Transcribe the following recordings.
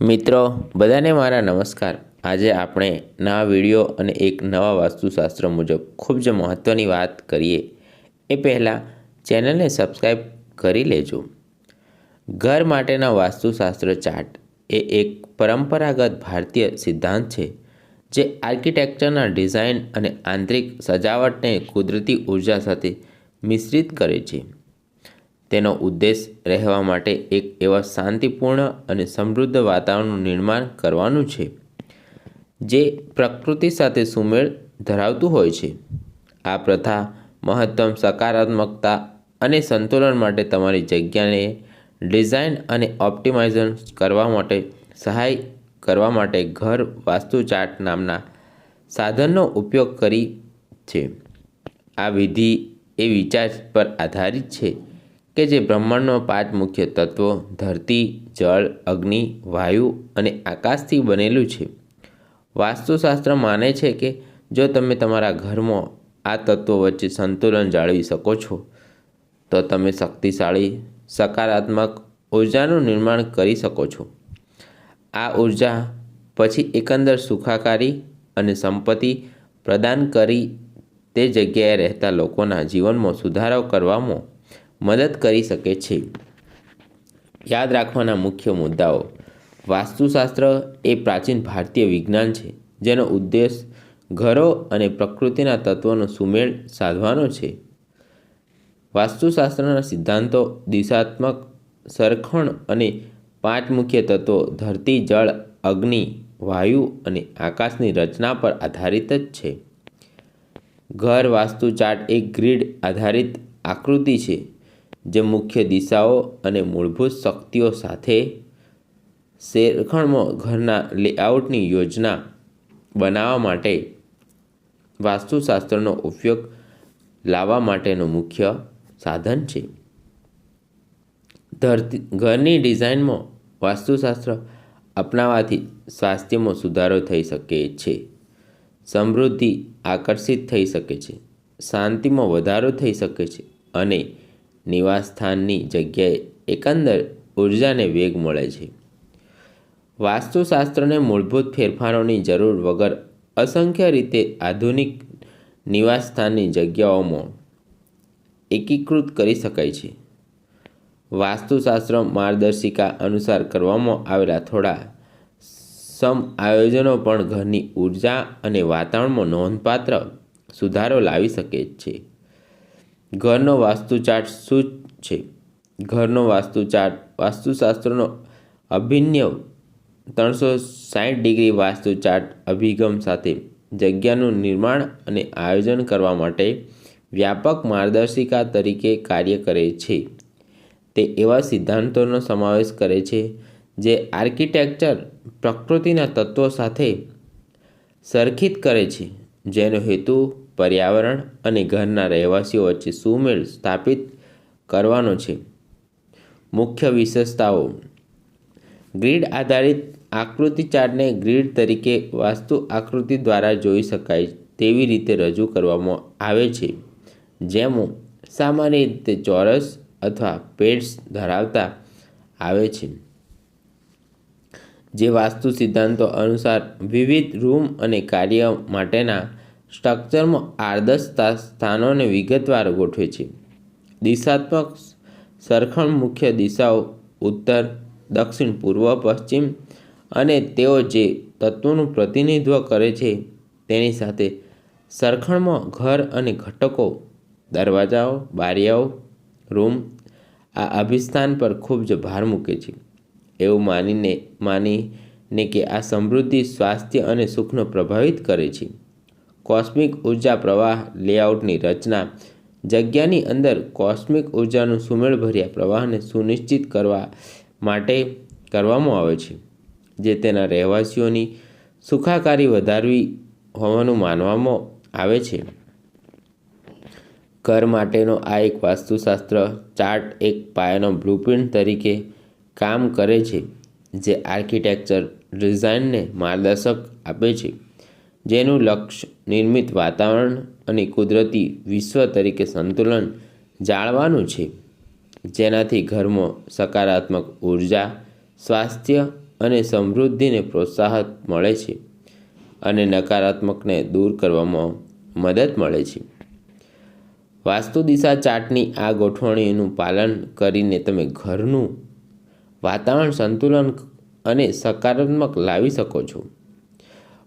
મિત્રો, બધાને મારા નમસ્કાર. આજે આપણે નવા વીડિયો અને એક નવા વાસ્તુશાસ્ત્ર મુજબ ખૂબ જ મહત્ત્વની વાત કરીએ. એ પહેલાં ચેનલને સબસ્ક્રાઈબ કરી લેજો. ઘર માટેના વાસ્તુશાસ્ત્ર ચાર્ટ એ એક પરંપરાગત ભારતીય સિદ્ધાંત છે, જે આર્કિટેક્ચરના ડિઝાઇન અને આંતરિક સજાવટને કુદરતી ઊર્જા સાથે મિશ્રિત કરે છે. તેનો ઉદ્દેશ રહેવા માટે એક એવા શાંતિપૂર્ણ અને સમૃદ્ધ વાતાવરણનું નિર્માણ કરવાનું છે, જે પ્રકૃતિ સાથે સુમેળ ધરાવતું હોય છે. આ પ્રથા મહત્તમ સકારાત્મકતા અને સંતુલન માટે તમારી જગ્યાને ડિઝાઇન અને ઓપ્ટિમાઇઝન કરવા માટે સહાય કરવા માટે ઘર વાસ્તુ ચાર્ટ નામના સાધનનો ઉપયોગ કરી છે. આ વિધિ એ વિચાર પર આધારિત છે. કે જે બ્રહ્માંડનો પાંચ મુખ્ય તત્વો ધરતી, જળ, અગ્નિ, વાયુ અને આકાશથી બનેલું છે. વાસ્તુશાસ્ત્ર માને છે કે જો તમે તમારા ઘરમાં આ તત્વો વચ્ચે સંતુલન જાળવી શકો છો, તો તમે શક્તિશાળી, સકારાત્મક ઉર્જાનું નિર્માણ કરી શકો છો. આ ઊર્જા પછી એકંદર સુખાકારી અને સંપત્તિ પ્રદાન કરી તે જગ્યાએ રહેતા લોકોના જીવનમાં સુધારો કરવામાં મદદ કરી શકે છે. યાદ રાખવાના મુખ્ય મુદ્દાઓ. વાસ્તુશાસ્ત્ર એ પ્રાચીન ભારતીય વિજ્ઞાન છે, જેનો ઉદ્દેશ ઘરો અને પ્રકૃતિના તત્વોનો સુમેળ સાધવાનો છે. વાસ્તુશાસ્ત્રના સિદ્ધાંતો દિશાત્મક, સરખણ અને પાંચ મુખ્ય તત્વો ધરતી, જળ, અગ્નિ, વાયુ અને આકાશની રચના પર આધારિત જ છે. ઘર વાસ્તુ ચાર્ટ એક ગ્રીડ આધારિત આકૃતિ છે. જે મુખ્ય દિશાઓ અને મૂળભૂત શક્તિઓ સાથે શેરખણમાં ઘરના લેઆઉટની યોજના બનાવવા માટે વાસ્તુશાસ્ત્રનો ઉપયોગ લાવવા માટેનું મુખ્ય સાધન છે. ધરતી, ઘરની ડિઝાઇનમાં વાસ્તુશાસ્ત્ર અપનાવવાથી સ્વાસ્થ્યમાં સુધારો થઈ શકે છે. સમૃદ્ધિ આકર્ષિત થઈ શકે છે. શાંતિમાં વધારો થઈ શકે છે અને નિવાસસ્થાનની જગ્યાએ એકંદર ઉર્જાને વેગ મળે છે. વાસ્તુશાસ્ત્રને મૂળભૂત ફેરફારોની જરૂર વગર અસંખ્ય રીતે આધુનિક નિવાસસ્થાનની જગ્યાઓમાં એકીકૃત કરી શકાય છે. વાસ્તુશાસ્ત્ર માર્ગદર્શિકા અનુસાર કરવામાં આવેલા થોડા સમ આયોજનો પણ ઘરની ઊર્જા અને વાતાવરણમાં નોંધપાત્ર સુધારો લાવી શકે છે. ઘરનો વાસ્તુ ચાર્ટ શું છે? ઘરનો વાસ્તુ ચાર્ટ વાસ્તુશાસ્ત્રનો અભિન્ન ત્રણસો સાઠ ડિગ્રી વાસ્તુ ચાર્ટ અભિગમ સાથે જગ્યાનું નિર્માણ અને આયોજન કરવા માટે વ્યાપક માર્ગદર્શિકા તરીકે કાર્ય કરે છે. તે એવા સિદ્ધાંતોનો સમાવેશ કરે છે જે આર્કિટેક્ચર પ્રકૃતિના તત્વો સાથે સરખિત કરે છે, જેનો હેતુ પર્યાવરણ અને ઘરના રહેવાસીઓ વચ્ચે સુમેળ સ્થાપિત કરવાનો છે. મુખ્ય વિશેષતાઓ. ગ્રીડ આધારિત આકૃતિ ચાર્ટને ગ્રીડ તરીકે વાસ્તુ આકૃતિ દ્વારા જોઈ શકાય તેવી રીતે રજૂ કરવામાં આવે છે, જેમાં સામાન્ય રીતે ચોરસ અથવા પેડ્સ ધરાવતા આવે છે, જે વાસ્તુ સિદ્ધાંતો અનુસાર વિવિધ રૂમ અને કાર્ય માટેના સ્ટ્રક્ચરમાં આદર્શતા સ્થાનોને વિગતવાર ગોઠવે છે. દિશાત્મક સરખણ મુખ્ય દિશાઓ ઉત્તર, દક્ષિણ, પૂર્વ, પશ્ચિમ અને તેઓ જે તત્વોનું પ્રતિનિધિત્વ કરે છે તેની સાથે સરખણમાં ઘર અને ઘટકો, દરવાજાઓ બારીયાઓ રૂમ આ અભિસ્થાન પર ખૂબ જ ભાર મૂકે છે. એવું માનીને માનીને કે આ સમૃદ્ધિ સ્વાસ્થ્ય અને સુખનો પ્રભાવિત કરે છે. કોસ્મિક ઊર્જા પ્રવાહ લેઆઉટની રચના. જગ્યાની અંદર કોસ્મિક ઉર્જાનું સુમેળભર્યા પ્રવાહને સુનિશ્ચિત કરવા માટે કરવામાં આવે છે, જે તેના રહેવાસીઓની સુખાકારી વધારવી હોવાનું માનવામાં આવે છે. ઘર માટેનો આ એક વાસ્તુશાસ્ત્ર ચાર્ટ એક પાયાનો બ્લુપ્રિન્ટ તરીકે કામ કરે છે, જે આર્કિટેક્ચર ડિઝાઇનને માર્ગદર્શક આપે છે. જેનું લક્ષ્ય નિર્મિત વાતાવરણ અને કુદરતી વિશ્વ તરીકે સંતુલન જાળવાનું છે. જેનાથી ઘરમાં સકારાત્મક ઊર્જા, સ્વાસ્થ્ય અને સમૃદ્ધિને પ્રોત્સાહન મળે છે અને નકારાત્મકને દૂર કરવામાં મદદ મળે છે. વાસ્તુ દિશા ચાર્ટની આ ગોઠવણીનું પાલન કરીને તમે ઘરનું વાતાવરણ સંતુલન અને સકારાત્મક લાવી શકો છો.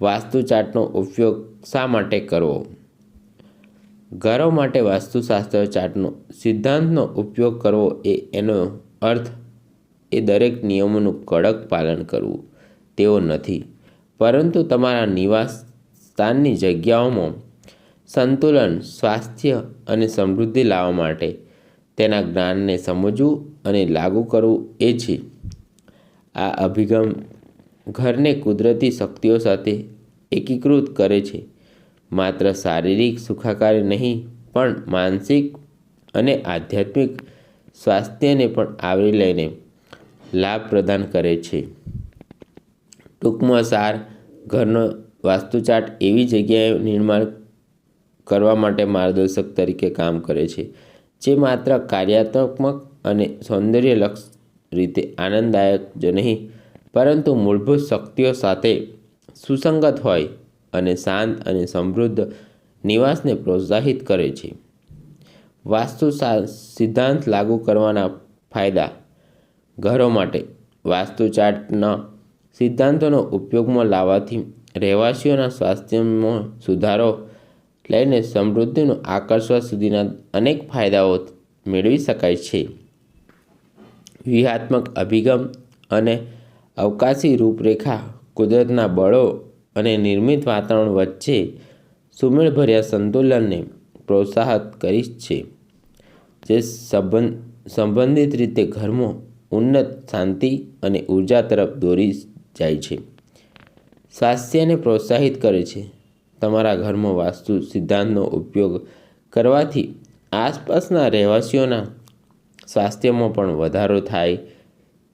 વાસ્તુ ચાર્ટનો ઉપયોગ શા માટે કરવો? ઘરો માટે વાસ્તુશાસ્ત્ર ચાર્ટનો સિદ્ધાંતનો ઉપયોગ કરવો એ એનો અર્થ એ દરેક નિયમોનું કડક પાલન કરવું તેવો નથી. પરંતુ તમારા નિવાસ સ્થાનની જગ્યાઓમાં સંતુલન, સ્વાસ્થ્ય અને સમૃદ્ધિ લાવવા માટે તેના જ્ઞાનને સમજવું અને લાગુ કરવું એ છે. આ અભિગમ ઘરને કુદરતી શક્તિઓ સાથે એકીકૃત કરે છે. માત્ર શારીરિક સુખાકારી નહીં, પણ માનસિક અને આધ્યાત્મિક સ્વાસ્થ્યને પણ આવરી લઈને લાભ પ્રદાન કરે છે. ટૂંકમાં સાર, ઘરનો વાસ્તુચાર્ટ એવી જગ્યાએ નિર્માણ કરવા માટે માર્ગદર્શક તરીકે કામ કરે છે, જે માત્ર કાર્યાત્મક અને સૌંદર્યલક્ષ રીતે આનંદદાયક જ નહીં પરંતુ મૂળભૂત શક્તિઓ સાથે સુસંગત હોય અને શાંત અને સમૃદ્ધ નિવાસને પ્રોત્સાહિત કરે છે. વાસ્તુ સિદ્ધાંત લાગુ કરવાના ફાયદા ઘરો માટે. વાસ્તુ ચાર્ટના સિદ્ધાંતોનો ઉપયોગમાં લાવવાથી રહેવાસીઓના સ્વાસ્થ્યમાં સુધારો લઈને સમૃદ્ધિનું આકર્ષવા સુધીના અનેક ફાયદાઓ મેળવી શકાય છે. વ્યૂહાત્મક અભિગમ અને અવકાશી રૂપરેખા, કુદરતના બળો અને નિર્મિત વાતાવરણ વચ્ચે સુમેળભર્યા સંતુલનને પ્રોત્સાહિત કરી છે, જે સંબંધ સંબંધિત રીતે ઘરમાં ઉન્નત, શાંતિ અને ઊર્જા તરફ દોરી જાય છે. સ્વાસ્થ્યને પ્રોત્સાહિત કરે છે. તમારા ઘરમાં વાસ્તુ સિદ્ધાંતનો ઉપયોગ કરવાથી આસપાસના રહેવાસીઓના સ્વાસ્થ્યમાં પણ વધારો થાય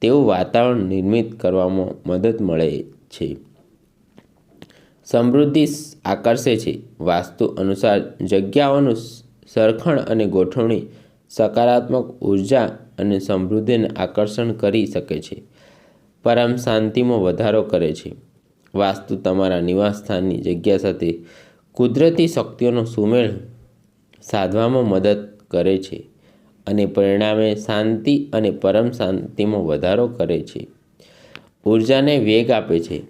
તેવું વાતાવરણ નિર્મિત કરવામાં મદદ મળે છે. સમૃદ્ધિ આકર્ષે છે. વાસ્તુ અનુસાર જગ્યાઓનું સરખણ અને ગોઠવણી સકારાત્મક ઊર્જા અને સમૃદ્ધિને આકર્ષણ કરી શકે છે. પરમ શાંતિમાં વધારો કરે છે. વાસ્તુ તમારા નિવાસસ્થાનની જગ્યા સાથે કુદરતી શક્તિઓનો સુમેળ સાધવામાં મદદ કરે છે. અને પરિણામે શાંતિ અને પરમ શાંતિમાં વધારો કરે છે. ઉર્જાને વેગ આપે છે.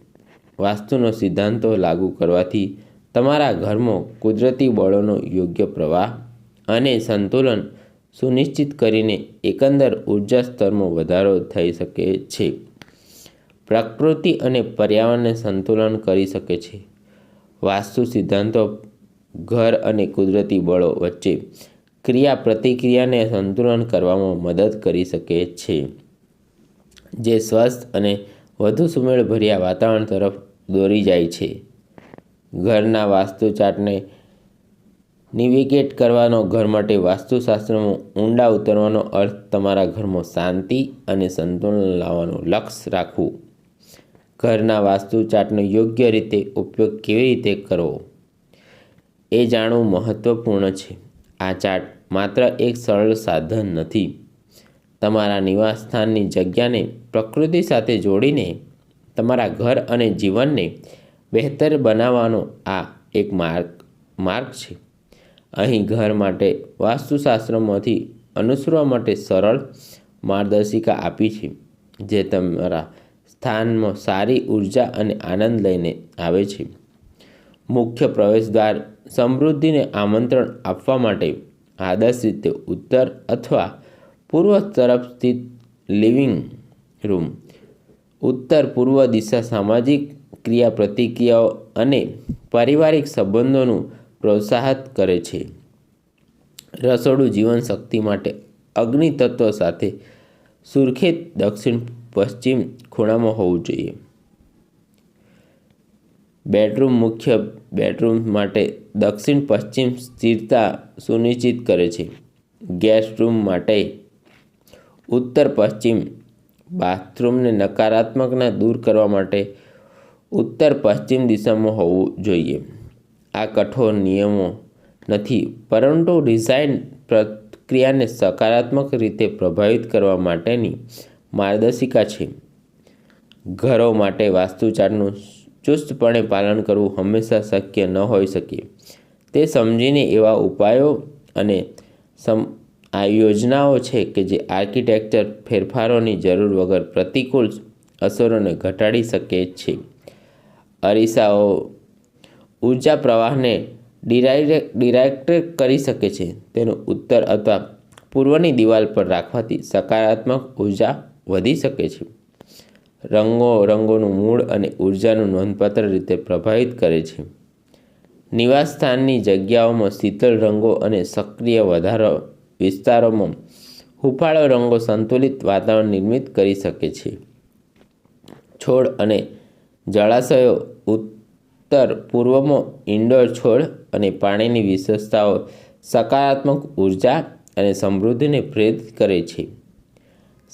વાસ્તુનો સિદ્ધાંતો લાગુ કરવાથી તમારા ઘરમાં કુદરતી બળોનો યોગ્ય પ્રવાહ અને સંતુલન સુનિશ્ચિત કરીને એકંદર ઊર્જા સ્તરમાં વધારો થઈ શકે છે. પ્રકૃતિ અને પર્યાવરણને સંતુલન કરી શકે છે. વાસ્તુ સિદ્ધાંતો ઘર અને કુદરતી બળો વચ્ચે ક્રિયા પ્રતિક્રિયાને સંતુલન કરવામાં મદદ કરી શકે છે, જે સ્વસ્થ અને વધુ સુમેળભર્યા વાતાવરણ તરફ દોરી જાય છે. ઘરના વાસ્તુ ચાર્ટને નિવિગેટ કરવાનો ઘર માટે વાસ્તુશાસ્ત્રમાં ઊંડા ઉતરવાનો અર્થ તમારા ઘરમાં શાંતિ અને સંતુલન લાવવાનું લક્ષ્ય રાખવું. ઘરના વાસ્તુ ચાર્ટનો યોગ્ય રીતે ઉપયોગ કેવી રીતે કરવો? એ જાણવું મહત્ત્વપૂર્ણ છે. આ ચાર્ટ માત્ર એક સરળ સાધન નથી. તમારા નિવાસ સ્થાનની જગ્યાને પ્રકૃતિ સાથે જોડીને તમારા ઘર અને જીવનને બહેતર બનાવવાનો આ એક માર્ગ માર્ગ છે. અહીં ઘર માટે વાસ્તુશાસ્ત્રમાંથી અનુસરવા માટે સરળ માર્ગદર્શિકા આપી છે, જે તમારા સ્થાનમાં સારી ઊર્જા અને આનંદ લઈને આવે છે. મુખ્ય પ્રવેશદ્વાર સમૃદ્ધિને આમંત્રણ આપવા માટે આદર્શ રીતે ઉત્તર અથવા પૂર્વ તરફ સ્થિત લિવિંગ રૂમ. ઉત્તર પૂર્વ દિશા સામાજિક ક્રિયા પ્રતિક્રિયાઓ અને પારિવારિક સંબંધોનું પ્રોત્સાહિત કરે છે. રસોડું જીવનશક્તિ માટે અગ્નિ તત્વ સાથે સુરખેત દક્ષિણ પશ્ચિમ ખૂણામાં હોવું જોઈએ. બેડરૂમ મુખ્ય બેડરૂમ માટે દક્ષિણ પશ્ચિમ સ્થિરતા સુનિશ્ચિત કરે છે. ગેસ્ટ રૂમ માટે ઉત્તર પશ્ચિમ બાથરૂમને નકારાત્મકના દૂર કરવા માટે ઉત્તર પશ્ચિમ દિશામાં હોવું જોઈએ. આ કઠોર નિયમો નથી, પરંતુ ડિઝાઇન પ્રક્રિયાને સકારાત્મક રીતે પ્રભાવિત કરવા માટેની માર્ગદર્શિકા છે. ઘરો માટે વાસ્તુચારનું ચુસ્તપણે પાલન કરવું હંમેશા શક્ય ન હોઈ શકે. તે સમજીને એવા ઉપાયો અને સમ, આ યોજનાઓ છે કે જે આર્કિટેક્ચર ફેરફારોની જરૂર વગર પ્રતિકૂળ અસરોને ઘટાડી શકે છે. અરીસાઓ ઊર્જા પ્રવાહને ડિરાઇરેક્ટ ડિરેક્ટ કરી શકે છે. તેનો ઉત્તર અથવા પૂર્વની દિવાલ પર રાખવાથી સકારાત્મક ઊર્જા વધી શકે છે. રંગો, રંગોનું મૂળ અને ઉર્જાનું નોંધપાત્ર રીતે પ્રભાવિત કરે છે. નિવાસસ્થાનની જગ્યાઓમાં શીતળ રંગો અને સક્રિય વધારો વિસ્તારોમાં હુફાળો રંગો સંતુલિત વાતાવરણ નિર્મિત કરી શકે છે. છોડ અને જળાશયો ઉત્તર પૂર્વમાં ઇન્ડોર છોડ અને પાણીની વિશેષતાઓ સકારાત્મક ઊર્જા અને સમૃદ્ધિને પ્રેરિત કરે છે.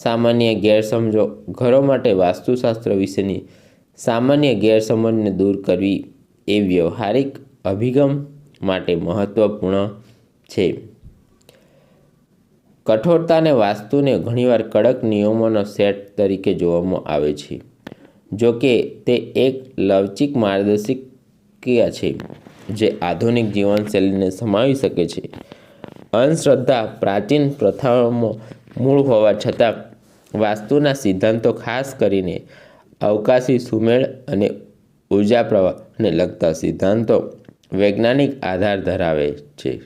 સામાન્ય ગેરસમજો ઘરો માટે વાસ્તુશાસ્ત્ર વિશેની સામાન્ય ગેરસમજને દૂર કરવી એ વ્યવહારિક અભિગમ માટે મહત્ત્વપૂર્ણ છે. કઠોરતાને વાસ્તુને ઘણીવાર કડક નિયમોનો સેટ તરીકે જોવામાં આવે છે, જો કે તે એક લવચિક માર્ગદર્શિકા છે જે આધુનિક જીવનશૈલીને સમાવી શકે છે. અંધશ્રદ્ધા પ્રાચીન પ્રથાઓમાં મૂળ હોવા છતાં વાસ્તુના સિદ્ધાંતો ખાસ કરીને અવકાશી સુમેળ અને ઊર્જા પ્રવાહને લગતા સિદ્ધાંતો વૈજ્ઞાનિક આધાર ધરાવે છે.